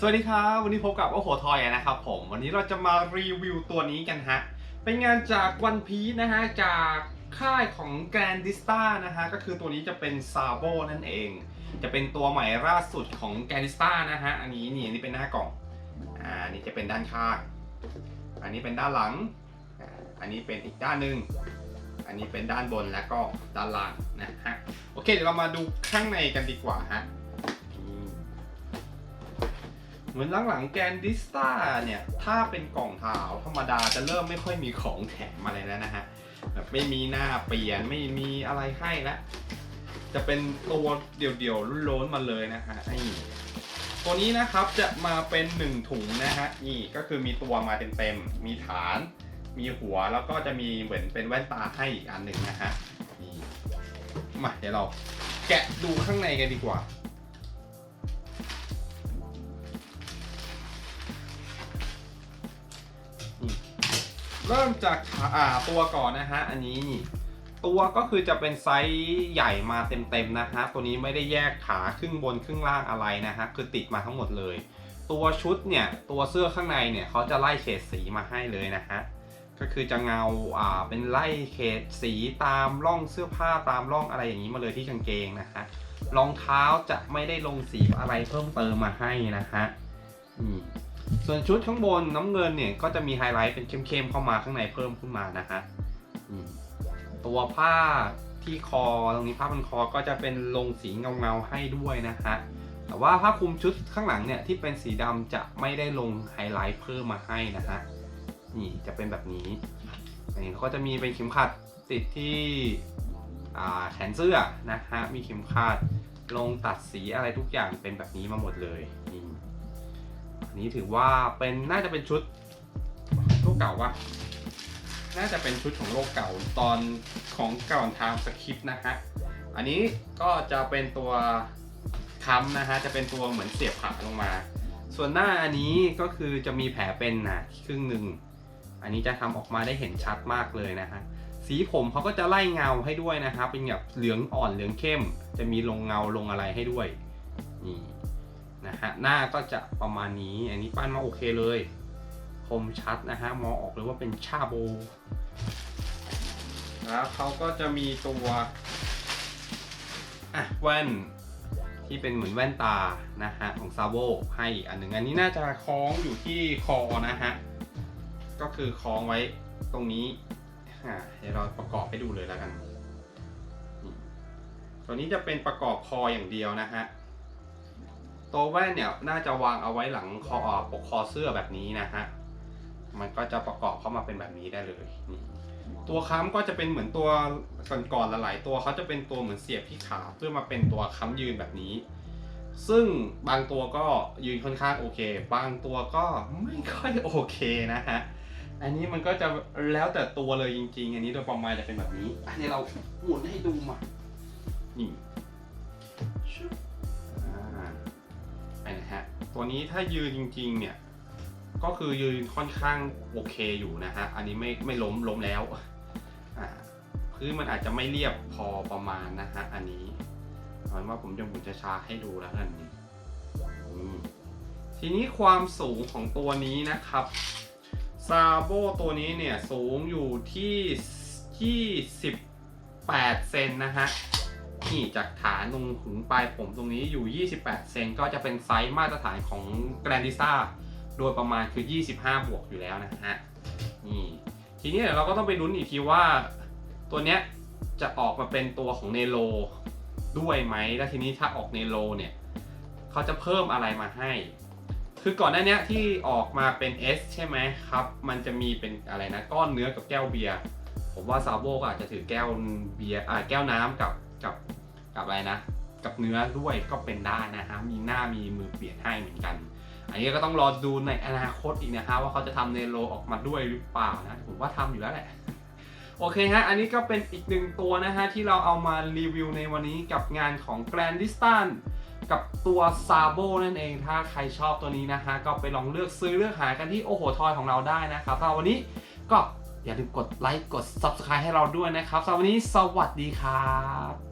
สวัสดีครับ วันนี้พบกับโอ้โหทอยนะครับผมวันนี้เราจะมารีวิวตัวนี้กันฮะเป็นงานจากวันพีนะฮะจากค่ายของแกรนดิสตานะฮะก็คือตัวนี้จะเป็นซาโบนั่นเอง จะเป็นตัวใหม่ล่าสุดของแกรนดิสตานะฮะอันนี้นี่อันนี้เป็นหน้ากล่องอ่านนี้จะเป็นด้านข้างอันนี้เป็นด้านหลัง อันนี้เป็นอีกด้านหนึ่งอันนี้เป็นด้านบนแล้วก็ด้านล่างนะฮะโอเคเดี๋ยวเรามาดูข้างในกันดีกว่าฮะ เหมือนหลังๆแกนดิสตาเนี่ย ถ้าเป็นกล่องเท้าธรรมดาจะเริ่มไม่ค่อยมีของแถมอะไรแล้วนะฮะแบบไม่มีหน้าเปลี่ยนไม่มีอะไรให้แล้วจะเป็นตัวเดี่ยวๆล้นๆมาเลยนะฮะนี่ตัวนี้นะครับจะมาเป็น 1 ถุงนะฮะนี่ก็คือมีตัวมาเต็มๆมีฐาน มีหัวแล้วก็จะมีเหมือนเป็นแว่นตาให้อีกอันหนึ่งนะฮะนี่มาเดี๋ยวเราแกะดูข้างในกันดีกว่า เริ่มจากอ่าตัวก่อนนะฮะ อันนี้นี่ตัวก็คือจะเป็นไซส์ใหญ่มาเต็มๆนะฮะ ตัวนี้ไม่ได้แยกขาครึ่งบนครึ่งล่างอะไรนะฮะ คือติดมาทั้งหมดเลย ตัวชุดเนี่ย ตัวเสื้อข้างในเนี่ยเขาจะไล่เฉดสีมาให้เลยนะฮะ ก็คือจะเงาอ่าเป็นไล่เฉดสีตามร่องเสื้อผ้าตามร่องอะไรอย่างนี้มาเลยที่กางเกงนะฮะ รองเท้าจะไม่ได้ลงสีอะไรเพิ่มเติมมาให้นะฮะ อืม ส่วนชุดข้างบนน้ำเงินเนี่ยก็จะมีไฮไลท์เป็นเข้มๆเข้ามาข้างในเพิ่มขึ้นมานะฮะอืมตัวผ้าที่คอตรงนี้ผ้าพันคอก็จะเป็นลงสีเงาๆให้ด้วยนะฮะแต่ว่าผ้าคลุมชุดข้างหลังเนี่ยที่เป็นสีดำจะไม่ได้ลงไฮไลท์เพิ่มมาให้นะฮะนี่จะเป็นแบบนี้อันนี้เขาก็จะมีเป็นเข็มขัดติดที่อ่าแขนเสื้อนะฮะมีเข็มขัดลงตัดสีอะไรทุกอย่างเป็นแบบนี้มาหมดเลยนี่อั นี้ถือว่าเป็นน่าจะเป็นชุดโลกเก่าวะน่าจะเป็นชุดของโลกเก่าตอนของเก่าทางสคริปต์นะฮะอันนี้ก็จะเป็นตัวค้ำนะฮะจะเป็นตัวเหมือนเสียบขาลงมา ส่วนหน้าอันนี้ก็คือจะมีแผลเป็นนะครึ่งหนึ่งอันนี้จะทำออกมาได้เห็นชัดมากเลยนะฮะสีผมเขาก็จะไล่เงาให้ด้วยนะฮะเป็นแบบเหลืองอ่อนเหลืองเข้ม จะมีลงเงาลงอะไรให้ด้วยนี่ นะฮะหน้าก็จะประมาณนี้ อันนี้ปั้นมาโอเคเลย คมชัดนะฮะมองออกเลยว่าเป็นชาโบแล้วเขาก็จะมีตัวอะแว่นที่เป็นเหมือนแว่นตานะฮะของซาโบให้อันหนึ่งอันนี้น่าจะคล้องอยู่ที่คอนะฮะก็คือคล้องไว้ตรงนี้เดี๋ยวเราประกอบให้ดูเลยแล้วกัน ตัวนี้จะเป็นประกอบคออย่างเดียวนะฮะ ตัวแว่นเนี่ยน่าจะวางเอาไว้หลังคออ่าปกคอเสื้อแบบนี้นะฮะ มันก็จะประกอบเข้ามาเป็นแบบนี้ได้เลยนี่ตัวค้ำก็จะเป็นเหมือนตัวก่อนๆหลายๆตัวเขาจะเป็นตัวเหมือนเสียบที่ขาเพื่อมาเป็นตัวค้ำยืนแบบนี้ ซึ่งบางตัวก็ยืนค่อนข้างโอเค บางตัวก็ไม่ค่อยโอเคนะฮะ อันนี้มันก็จะแล้วแต่ตัวเลยจริง ๆ อันนี้โดยประมาณจะเป็นแบบนี้ อันนี้เราหมุนให้ดูมานี่ ตัวนี้ถ้ายืนจริง ๆ เนี่ย ก็คือยืนค่อนข้างโอเคอยู่นะฮะ อันนี้ไม่ไม่ล้มล้มแล้วพื้นมันอาจจะไม่เรียบพอประมาณนะฮะ อันนี้เอาเป็นว่าผมจะหมุนช้าๆให้ดูแล้วกันนี่อืมทีนี้ความสูงของตัวนี้นะครับซาโบตัวนี้เนี่ยสูงอยู่ที่ที่18เซนนะฮะ นี่จากฐานตรงถึงปลายผมตรงนี้อยู่ 28 เซนก็จะเป็นไซส์มาตรฐานของแกรนดิซ่าโดยประมาณคือ 25 บวกอยู่แล้วนะฮะนี่ทีนี้เดี๋ยวเราก็ต้องไปลุ้นอีกทีว่า ตัวเนี้ยจะออกมาเป็นตัวของเนโลด้วยไหมแล้วทีนี้ถ้าออกเนโลเนี่ยเขาจะเพิ่มอะไรมาให้ คือก่อนหน้านี้ที่ออกมาเป็น S ใช่ไหมครับ มันจะมีเป็นอะไรนะก้อนเนื้อกับแก้วเบียร์ผมว่าซาโบก็อาจจะถือแก้วเบียร์อ่าแก้วน้ำกับกับ กับอะไรนะ กับเนื้อด้วยก็เป็นได้นะฮะมีหน้ามีมือเปลี่ยนให้เหมือนกัน อันนี้ก็ต้องรอดูในอนาคตอีกนะฮะว่าเขาจะทำเนโรออกมาด้วยหรือเปล่านะผมว่าทำอยู่แล้วแหละโอเคฮะ อันนี้ก็เป็นอีกหนึ่งตัวนะฮะ ที่เราเอามารีวิวในวันนี้กับงานของ Grand d i s t a n กับตัวซาโบนั่นเอง ถ้าใครชอบตัวนี้นะฮะ ก็ไปลองเลือกซื้อเลือกหากันที่โอโหทอยของเราได้นะครับสำหรับวันนี้ก็อย่าลืมกดไลค์กด Subscribe ให้เราด้วยนะครับสำหรับวันนี้สวัสดีครับ